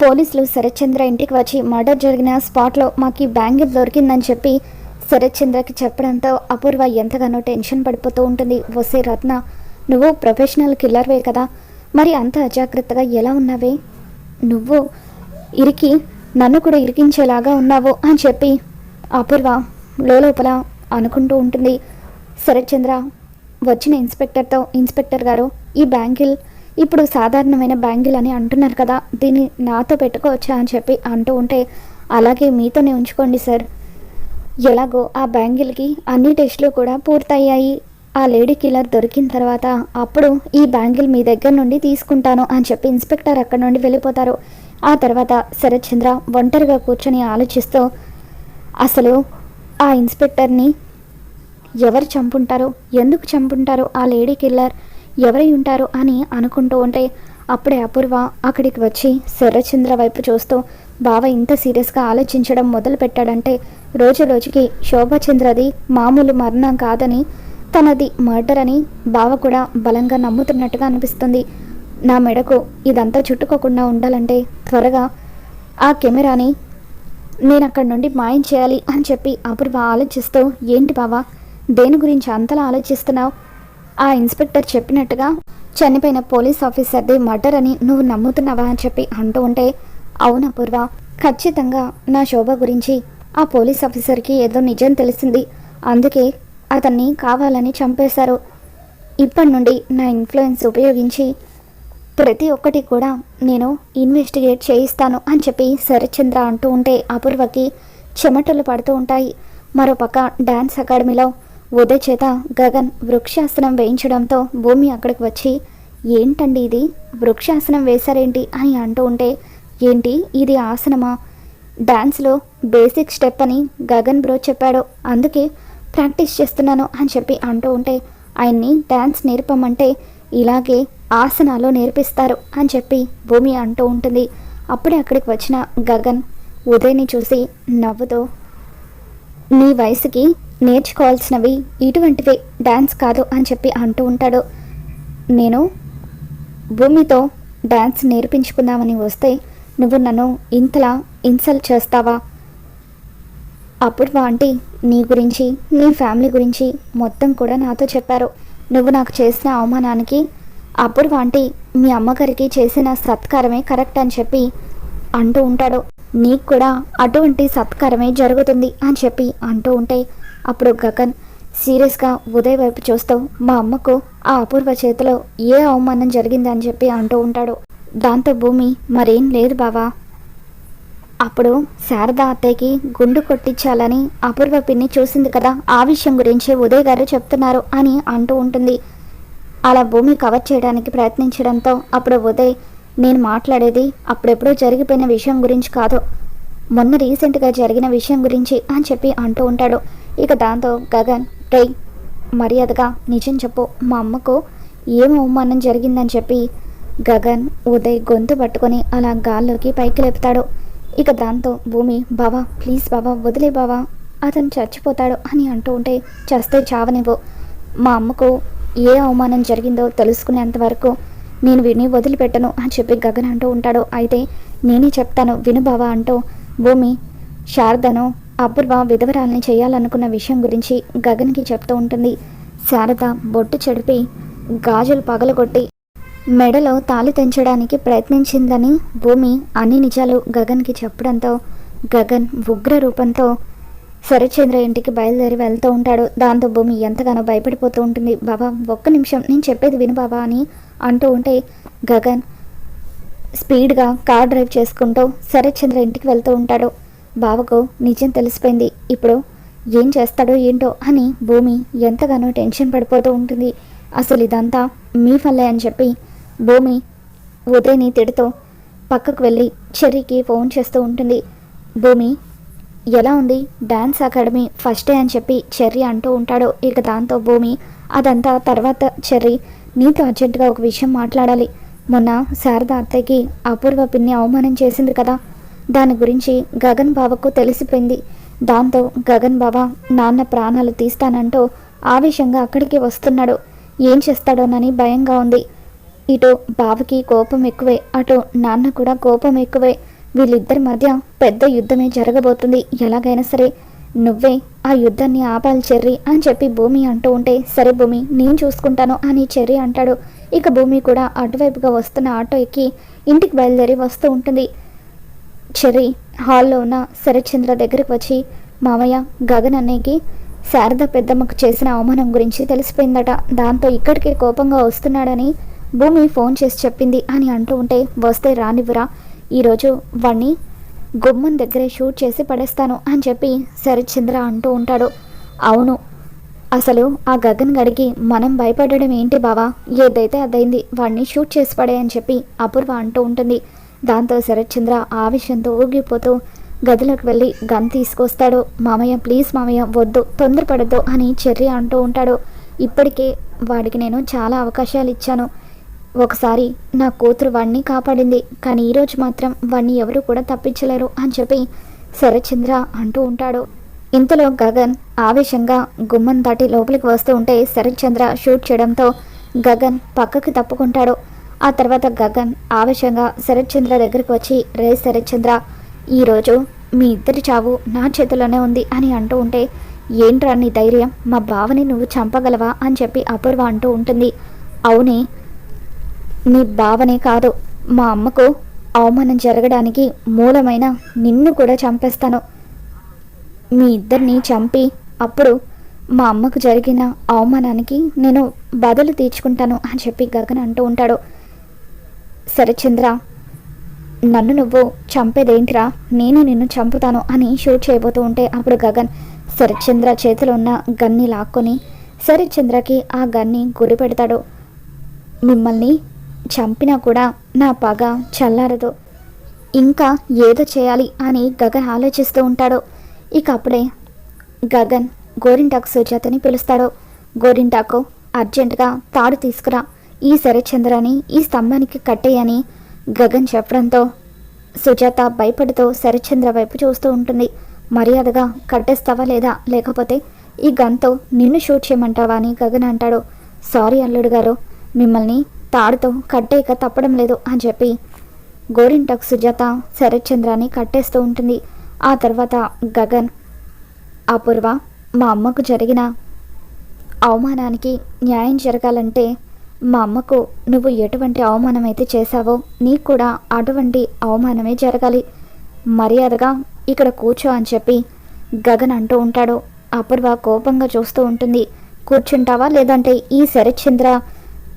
పోలీసులు శరత్చంద్ర ఇంటికి వచ్చి మర్డర్ జరిగిన స్పాట్లో మాకు ఈ బ్యాంగిల్ దొరికిందని చెప్పి శరత్చంద్రకి చెప్పడంతో అపూర్వ ఎంతగానో టెన్షన్ పడిపోతూ ఉంటుంది. వసే రత్న నువ్వు ప్రొఫెషనల్ కిల్లర్వే కదా. మరి అంత అజాగ్రత్తగా ఎలా ఉన్నావే? నువ్వు ఇరికి నన్ను కూడా ఇరికించేలాగా ఉన్నావు అని చెప్పి అపూర్వ లోపల అనుకుంటూ ఉంటుంది. శరత్చంద్ర వచ్చిన ఇన్స్పెక్టర్తో ఇన్స్పెక్టర్ గారు ఈ బ్యాంగిల్ ఇప్పుడు సాధారణమైన బ్యాంగిల్ అని అంటున్నారు కదా దీన్ని నాతో పెట్టుకోవచ్చా అని చెప్పి అంటూ ఉంటే అలాగే మీతోనే ఉంచుకోండి సార్. ఎలాగో ఆ బ్యాంగిల్కి అన్ని టెస్టులు కూడా పూర్తయ్యాయి. ఆ లేడీ కిల్లర్ దొరికిన తర్వాత అప్పుడు ఈ బ్యాంగిల్ మీ దగ్గర నుండి తీసుకుంటాను అని చెప్పి ఇన్స్పెక్టర్ అక్కడ నుండి వెళ్ళిపోతారు. ఆ తర్వాత శరత్చంద్ర ఒంటరిగా కూర్చొని ఆలోచిస్తూ అసలు ఆ ఇన్స్పెక్టర్ని ఎవరు చంపుంటారు? ఎందుకు చంపుంటారు ఆ లేడీ కిల్లర్? ఎవరై ఉంటారు అని అనుకుంటూ ఉంటే అప్పుడే అపూర్వ అక్కడికి వచ్చి శరచంద్ర వైపు చూస్తూ బావ ఇంత సీరియస్గా ఆలోచించడం మొదలు పెట్టాడంటే రోజు రోజుకి శోభచంద్రది మామూలు మరణం కాదని తనది మర్డర్ అని బావ కూడా బలంగా నమ్ముతున్నట్టుగా అనిపిస్తుంది. నా మెడకు ఇదంతా చుట్టుకోకుండా ఉండాలంటే త్వరగా ఆ కెమెరాని నేను అక్కడి నుండి మాయం చేయాలి అని చెప్పి అపూర్వ ఆలోచిస్తూ ఏంటి బావా దేని గురించి అంతలా ఆలోచిస్తున్నావు? ఆ ఇన్స్పెక్టర్ చెప్పినట్టుగా చనిపోయిన పోలీస్ ఆఫీసర్ది మర్డర్ అని నువ్వు నమ్ముతున్నావా అని చెప్పి అంటూ ఉంటే అవును అపూర్వ ఖచ్చితంగా నా శోభ గురించి ఆ పోలీస్ ఆఫీసర్కి ఏదో నిజం తెలిసింది. అందుకే అతన్ని కావాలని చంపేశారు. ఇప్పటి నుండి నా ఇన్ఫ్లుయెన్స్ ఉపయోగించి ప్రతి ఒక్కటి కూడా నేను ఇన్వెస్టిగేట్ చేయిస్తాను అని చెప్పి శరత్చంద్ర అంటూ ఉంటే అపూర్వకి చెమటలు పడుతూ ఉంటాయి. మరోపక్క డ్యాన్స్ అకాడమీలో ఉదయ్ చేత గగన్ వృక్షాసనం వేయించడంతో భూమి అక్కడికి వచ్చి ఏంటండి ఇది? వృక్షాసనం వేశారేంటి? అని అంటూ ఉంటే ఏంటి? ఇది ఆసనమా? డ్యాన్స్లో బేసిక్ స్టెప్ అని గగన్ బ్రో చెప్పాడు. అందుకే ప్రాక్టీస్ చేస్తున్నాను అని చెప్పి అంటూ ఉంటే ఆయన్ని డ్యాన్స్ నేర్పమంటే ఇలాగే ఆసనాలు నేర్పిస్తారు అని చెప్పి భూమి అంటూ ఉంటుంది. అప్పుడే అక్కడికి వచ్చిన గగన్ ఉదయ్ని చూసి నవ్వుతో నీ వయసుకి నేర్చుకోవాల్సినవి ఇటువంటివే డ్యాన్స్ కాదు అని చెప్పి అంటూ ఉంటాడు. నేను భూమితో డ్యాన్స్ నేర్పించుకుందామని వస్తే నువ్వు నన్ను ఇంతలా ఇన్సల్ట్ చేస్తావా? అప్పుడు వాంటి నీ గురించి నీ ఫ్యామిలీ గురించి మొత్తం కూడా నాతో చెప్పారు. నువ్వు నాకు చేసిన అవమానానికి అప్పుడు వాంటి మీ అమ్మగారికి చేసిన సత్కారమే కరెక్ట్ అని చెప్పి అంటూ ఉంటాడు. నీకు కూడా అటువంటి సత్కారమే జరుగుతుంది అని చెప్పి అంటూ ఉంటే అప్పుడు గగన్ సీరియస్గా ఉదయ్ వైపు చూస్తూ మా అమ్మకు ఆ అపూర్వ చేతిలో ఏ అవమానం జరిగింది అని చెప్పి అంటూ ఉంటాడు. దాంతో భూమి మరేం లేదు బావా. అప్పుడు శారద అత్తయ్యకి గుండు కొట్టించాలని అపూర్వ పిన్ని చూసింది కదా. ఆ విషయం గురించి ఉదయ్ గారు చెప్తున్నారు అని అంటూ ఉంటుంది. అలా భూమి కవర్ చేయడానికి ప్రయత్నించడంతో అప్పుడు ఉదయ్ నేను మాట్లాడేది అప్పుడెప్పుడో జరిగిపోయిన విషయం గురించి కాదు. మొన్న రీసెంట్గా జరిగిన విషయం గురించి అని చెప్పి అంటూ ఉంటాడు. ఇక దాంతో గగన్ రై మర్యాదగా నిజం చెప్పు. మా అమ్మకు ఏం అవమానం జరిగిందని చెప్పి గగన్ ఉదయ్ గొంతు పట్టుకొని అలా గాల్లోకి పైకి లేపుతాడు. ఇక దాంతో భూమి బావా ప్లీజ్ బావా వదిలే బావా అతను చచ్చిపోతాడు అని అంటూ ఉంటే చస్తే చావనివ్వు. మా అమ్మకు ఏ అవమానం జరిగిందో తెలుసుకునేంత వరకు నేను విని వదిలిపెట్టను అని చెప్పి గగన్ అంటూ ఉంటాడు. అయితే నేనే చెప్తాను విను బావా అంటూ భూమి శారదను అపూర్వ విధవరాల్ని చేయాలనుకున్న విషయం గురించి గగన్కి చెప్తూ ఉంటుంది. శారద బొట్టు చెడిపి గాజులు పగలగొట్టి మెడలో తాళి తెంచడానికి ప్రయత్నించిందని భూమి అన్ని నిజాలు గగన్కి చెప్పడంతో గగన్ ఉగ్ర రూపంతో శరత్చంద్ర ఇంటికి బయలుదేరి వెళ్తూ ఉంటాడు. దాంతో భూమి ఎంతగానో భయపడిపోతూ ఉంటుంది. బాబా ఒక్క నిమిషం నేను చెప్పేది విను బాబా అని అంటూ ఉంటే గగన్ స్పీడ్గా కార్ డ్రైవ్ చేసుకుంటూ శరత్చంద్ర ఇంటికి వెళ్తూ ఉంటాడు. బావకు నిజం తెలిసిపోయింది. ఇప్పుడు ఏం చేస్తాడో ఏంటో అని భూమి ఎంతగానో టెన్షన్ పడిపోతూ ఉంటుంది. అసలు ఇదంతా మీ వల్లే అని చెప్పి భూమి ఉదయని తిడుతూ పక్కకు వెళ్ళి చెర్రీకి ఫోన్ చేస్తూ ఉంటుంది. భూమి ఎలా ఉంది డ్యాన్స్ అకాడమీ ఫస్ట్ డే అని చెప్పి చెర్రీ అంటూ ఉంటాడు. ఇక దాంతో భూమి అదంతా తర్వాత చెర్రీ నీతో అర్జెంటుగా ఒక విషయం మాట్లాడాలి. మొన్న శారద అత్తయ్యకి అపూర్వ పిన్ని అవమానం చేసింది కదా. దాని గురించి గగన్ బావకు తెలిసిపోయింది. దాంతో గగన్ బావ నాన్న ప్రాణాలు తీస్తానంటూ ఆవేశంగా అక్కడికి వస్తున్నాడు. ఏం చేస్తాడోనని భయంగా ఉంది. ఇటు బావకి కోపం ఎక్కువే అటు నాన్న కూడా కోపం ఎక్కువే. వీళ్ళిద్దరి మధ్య పెద్ద యుద్ధమే జరగబోతుంది. ఎలాగైనా సరే నువ్వే ఆ యుద్ధాన్ని ఆపాలి చెర్రి అని చెప్పి భూమి అంటూ ఉంటే సరే భూమి నేను చూసుకుంటాను అని చెర్రి అంటాడు. ఇక భూమి కూడా అటువైపుగా వస్తున్న ఆటో ఎక్కి ఇంటికి బయలుదేరి వస్తూ ఉంటుంది. చెర్రీ హాల్లో ఉన్న శరచంద్ర దగ్గరికి వచ్చి మామయ్య గగన్ అన్నయ్యకి శారద పెద్దమ్మకు చేసిన అవమానం గురించి తెలిసిపోయిందట. దాంతో ఇక్కడికే కోపంగా వస్తున్నాడని భూమి ఫోన్ చేసి చెప్పింది అని అంటూ ఉంటే వస్తే రానివ్వరా. ఈరోజు వాణ్ణి గుమ్మం దగ్గరే షూట్ చేసి పడేస్తాను అని చెప్పి శరత్చంద్ర అంటూ ఉంటాడు. అవును. అసలు ఆ గగన్ గడికి మనం భయపడడం ఏంటి బావా? ఏదైతే అదైంది వాడిని షూట్ చేసి పడే అని చెప్పి అపూర్వ అంటూ ఉంటుంది. దాంతో శరత్చంద్ర ఆవేశంతో ఊగిపోతూ గదిలోకి వెళ్ళి గన్ తీసుకొస్తాడు. మామయ్య ప్లీజ్ మామయ్య వద్దు తొందరపడద్దు అని చెర్రి అంటూ ఉంటాడు. ఇప్పటికే వాడికి నేను చాలా అవకాశాలు ఇచ్చాను. ఒకసారి నా కూతురు వాడిని కాపాడింది కానీ ఈరోజు మాత్రం వాడిని ఎవరు కూడా తప్పించలేరు అని చెప్పి శరత్చంద్ర అంటూ ఉంటాడు. ఇంతలో గగన్ ఆవేశంగా గుమ్మం దాటి లోపలికి వస్తూ ఉంటే శరత్చంద్ర షూట్ చేయడంతో గగన్ పక్కకి తప్పుకుంటాడు. ఆ తర్వాత గగన్ ఆవేశంగా శరత్చంద్ర దగ్గరికి వచ్చి రే శరత్చంద్ర ఈరోజు మీ ఇద్దరి చావు నా చేతిలోనే ఉంది అని అంటూ ఉంటే ఏంట్రా నీ ధైర్యం? మా బావని నువ్వు చంపగలవా? అని చెప్పి అపూర్వ అంటూ ఉంటుంది. అవునే నీ బావనే కాదు. మా అమ్మకు అవమానం జరగడానికి మూలమైన నిన్ను కూడా చంపేస్తాను. మీ ఇద్దరిని చంపి అప్పుడు మా అమ్మకు జరిగిన అవమానానికి నేను బదులు తీర్చుకుంటాను అని చెప్పి గగన్ అంటూ ఉంటాడు. శరచంద్ర నన్ను నువ్వు చంపేదేంట్రా? నేను నిన్ను చంపుతాను అని షూట్ చేయబోతూ ఉంటే అప్పుడు గగన్ శరత్చంద్ర చేతిలో ఉన్న గన్ని లాక్కొని శరత్చంద్రకి ఆ గన్ని గురి పెడతాడు. మిమ్మల్ని చంపినా కూడా నా పగ చల్లారదు. ఇంకా ఏదో చేయాలి అని గగన్ ఆలోచిస్తూ ఉంటాడు. ఇక అప్పుడే గగన్ గోరింటాకు సుజాతని పిలుస్తాడు. గోరింటాకు అర్జెంటుగా తాడు తీసుకురా. ఈ శరచంద్రని ఈ స్తంభానికి కట్టేయని గగన్ చెప్పడంతో సుజాత భయపడుతూ శరచంద్ర వైపు చూస్తూ ఉంటుంది. మర్యాదగా కట్టేస్తావా లేదా? లేకపోతే ఈ గన్తో నిన్ను షూట్ చేయమంటావా అని గగన్ అంటాడు. సారీ అల్లుడు గారు మిమ్మల్ని తాడుతో కట్టేయక తప్పడం లేదు అని చెప్పి గోరింటకు సుజాత శరత్చంద్రాన్ని కట్టేస్తూ ఉంటుంది. ఆ తర్వాత గగన్ అపూర్వ మా అమ్మకు జరిగిన అవమానానికి న్యాయం జరగాలంటే మా అమ్మకు నువ్వు ఎటువంటి అవమానం అయితే చేశావో నీకు కూడా అటువంటి అవమానమే జరగాలి. మర్యాదగా ఇక్కడ కూర్చో అని చెప్పి గగన్ అంటూ ఉంటాడు. అపూర్వ కోపంగా చూస్తూ ఉంటుంది. కూర్చుంటావా లేదంటే ఈ శరత్చంద్ర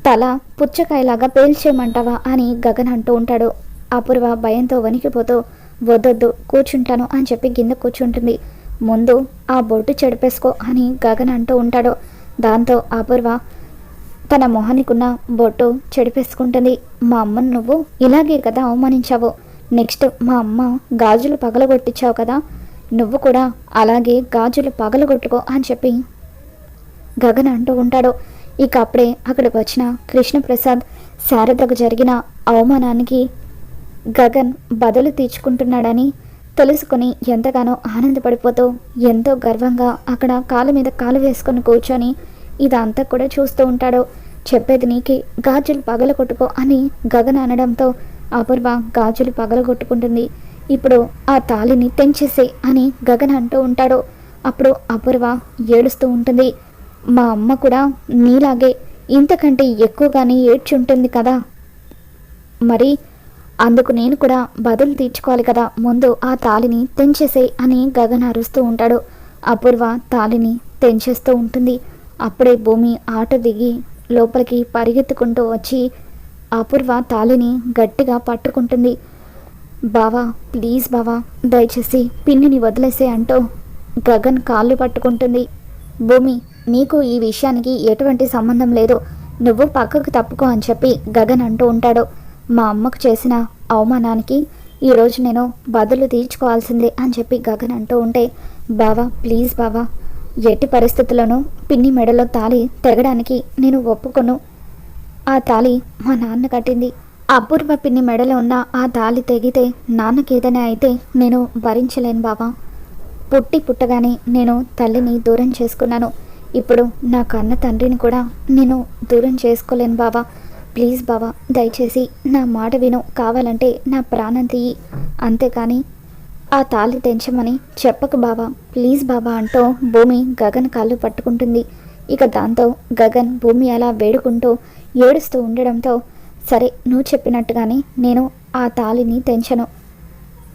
తల పుచ్చకాయలాగా పేల్చేయమంటావా అని గగన్ అంటూ ఉంటాడు. అపూర్వ భయంతో వణికిపోతూ వద్దొద్దు కూర్చుంటాను అని చెప్పి కింద కూర్చుంటుంది. ముందు ఆ బొట్టు చెడిపేసుకో అని గగన్ అంటూ ఉంటాడు. దాంతో అపూర్వ తన మొహానికున్న బొట్టు చెడిపేసుకుంటుంది. మా అమ్మను నువ్వు ఇలాగే కదా అవమానించావు. నెక్స్ట్ మా అమ్మ గాజులు పగలగొట్టించావు కదా. నువ్వు కూడా అలాగే గాజులు పగలగొట్టుకో అని చెప్పి గగన్ అంటూ ఉంటాడు. ఇక అప్పుడే అక్కడికి వచ్చిన కృష్ణప్రసాద్ శారదకు జరిగిన అవమానానికి గగన్ బదులు తీర్చుకుంటున్నాడని తెలుసుకుని ఎంతగానో ఆనందపడిపోతూ ఎంతో గర్వంగా అక్కడ కాలు మీద కాలు వేసుకొని కూర్చొని ఇదంతా కూడా చూస్తూ ఉంటాడు. చెప్పేది నీకి గాజులు పగలగొట్టుకో అని గగన్ అనడంతో అపూర్వ గాజులు పగలగొట్టుకుంటుంది. ఇప్పుడు ఆ తాళిని తెంచేసే అని గగన్ అంటూ ఉంటాడు. అప్పుడు అపూర్వ ఏడుస్తూ ఉంటుంది. మా అమ్మ కూడా నీలాగే ఇంతకంటే ఎక్కువగానే ఏడ్చుంటుంది కదా. మరి అందుకు నేను కూడా బదులు తీర్చుకోవాలి కదా. ముందు ఆ తాళిని తెంచేసే అని గగన్ అరుస్తూ ఉంటాడు. అపూర్వ తాళిని తెంచేస్తూ ఉంటుంది. అప్పుడే భూమి ఆట దిగి లోపలికి పరిగెత్తుకుంటూ వచ్చి అపూర్వ తాళిని గట్టిగా పట్టుకుంటుంది. బావా ప్లీజ్ బావా దయచేసి పిన్నిని వదిలేసే అంటూ గగన్ కాళ్ళు పట్టుకుంటుంది. భూమి నీకు ఈ విషయానికి ఎటువంటి సంబంధం లేదు. నువ్వు పక్కకు తప్పుకో అని చెప్పి గగన్ అంటూ ఉంటాడు. మా అమ్మకు చేసిన అవమానానికి ఈరోజు నేను బదులు తీర్చుకోవాల్సిందే అని చెప్పి గగన్ అంటూ ఉంటే బావా ప్లీజ్ బావా ఎట్టి పరిస్థితుల్లోనూ పిన్ని మెడలో తాళి తెగడానికి నేను ఒప్పుకొను. ఆ తాళి మా నాన్న కట్టింది. అపూర్వ పిన్ని మెడలో ఉన్న ఆ తాళి తెగితే నాన్నకి ఏదైనా అయితే నేను భరించలేను బావా. పుట్టి పుట్టగానే నేను తల్లిని దూరం చేసుకున్నాను. ఇప్పుడు నా కన్న తండ్రిని కూడా నేను దూరం చేసుకోలేను బావా. ప్లీజ్ బావా దయచేసి నా మాట విను. కావాలంటే నా ప్రాణం తీయి. అంతేకాని ఆ తాళి తెంచమని చెప్పకు బావా ప్లీజ్ బావా అంటూ భూమి గగన్ కాళ్ళు పట్టుకుంటుంది. ఇక దాంతో గగన్ భూమి అలా వేడుకుంటూ ఏడుస్తూ ఉండడంతో సరే నువ్వు చెప్పినట్టుగానే నేను ఆ తాళిని తెంచను.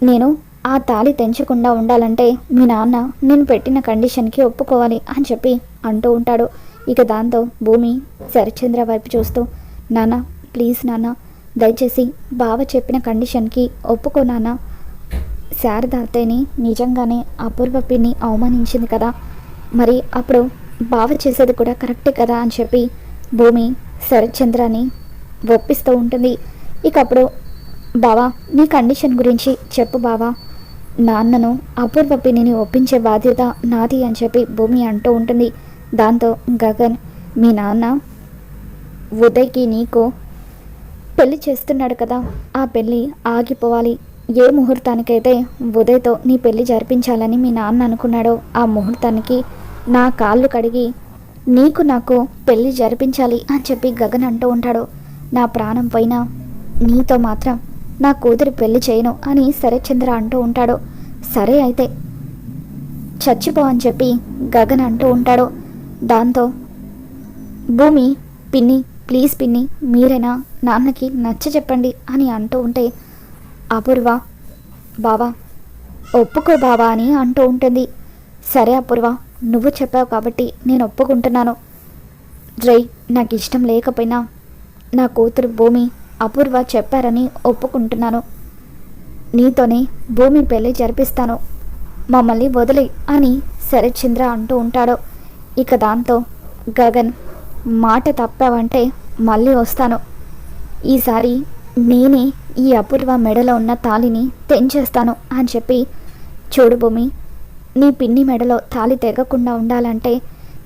నేను ఆ తాళి తెంచకుండా ఉండాలంటే మీ నాన్న నేను పెట్టిన కండిషన్కి ఒప్పుకోవాలి అని చెప్పి అంటూ ఉంటాడు. ఇక దాంతో భూమి శరచంద్ర వైపు చూస్తూ నాన్న ప్లీజ్ నాన్న దయచేసి బావ చెప్పిన కండిషన్కి ఒప్పుకో నాన్న శారద అత్తయ్యని నిజంగానే అపూర్వ పిన్ని అవమానించింది కదా. మరి అప్పుడు బావ చేసేది కూడా కరెక్టే కదా అని చెప్పి భూమి శరత్చంద్రాని ఒప్పిస్తూ ఉంటుంది. ఇక అప్పుడు బావా నీ కండిషన్ గురించి చెప్పు బావా. నాన్నను అపూర్వ పిన్నిని ఒప్పించే బాధ్యత నాది అని చెప్పి భూమి అంటూ ఉంటుంది. దాంతో గగన్ మీ నాన్న ఉదయ్కి నీకు పెళ్ళి చేస్తున్నాడు కదా. ఆ పెళ్ళి ఆగిపోవాలి. ఏ ముహూర్తానికైతే ఉదయ్తో నీ పెళ్ళి జరిపించాలని మీ నాన్న అనుకున్నాడో ఆ ముహూర్తానికి నా కాళ్ళు కడిగి నీకు నాకు పెళ్ళి జరిపించాలి అని చెప్పి గగన్ అంటూ ఉంటాడు. నా ప్రాణం పోయినా నీతో మాత్రం నా కూతురి పెళ్ళి చేయను అని శరత్చంద్ర అంటూ ఉంటాడు. సరే అయితే చచ్చిపో అని చెప్పి గగన్ అంటూ ఉంటాడు. దాంతో భూమి పిన్ని ప్లీజ్ పిన్ని మీరైనా నాన్నకి నచ్చ చెప్పండి అని అంటూ ఉంటే అపూర్వ. బావా ఒప్పుకో బావా అని అంటూ ఉంటుంది. సరే అపూర్వ నువ్వు చెప్పావు కాబట్టి నేను ఒప్పుకుంటున్నాను. రై నాకు ఇష్టం లేకపోయినా నా కూతురు భూమి అపూర్వ చెప్పారని ఒప్పుకుంటున్నాను. నీతోనే భూమి పెళ్ళి జరిపిస్తాను. మమ్మల్ని వదిలే అని శరత్చంద్ర అంటూ ఉంటాడు. ఇక దాంతో గగన్ మాట తప్పావంటే మళ్ళీ వస్తాను. ఈసారి నేనే ఈ అపూర్వ మెడలో ఉన్న తాళిని తెంచేస్తాను అని చెప్పి చూడు భూమి నీ పిన్ని మెడలో తాళి తెగకుండా ఉండాలంటే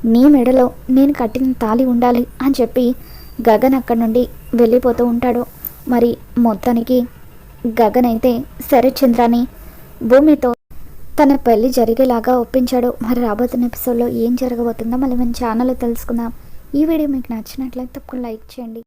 నీ మెడలో నేను కట్టిన తాళి ఉండాలి అని చెప్పి గగన్ అక్కడి నుండి వెళ్ళిపోతూ ఉంటాడు. మరి మొత్తానికి గగన్ అయితే శరత్చంద్రాని భూమితో తన పెళ్ళి జరిగేలాగా ఒప్పించాడు. మరి రాబోతున్న ఎపిసోడ్లో ఏం జరగబోతుందో మళ్ళీ మన ఛానల్లో తెలుసుకుందాం. ఈ వీడియో మీకు నచ్చినట్లయితే తప్పకుండా లైక్ చేయండి.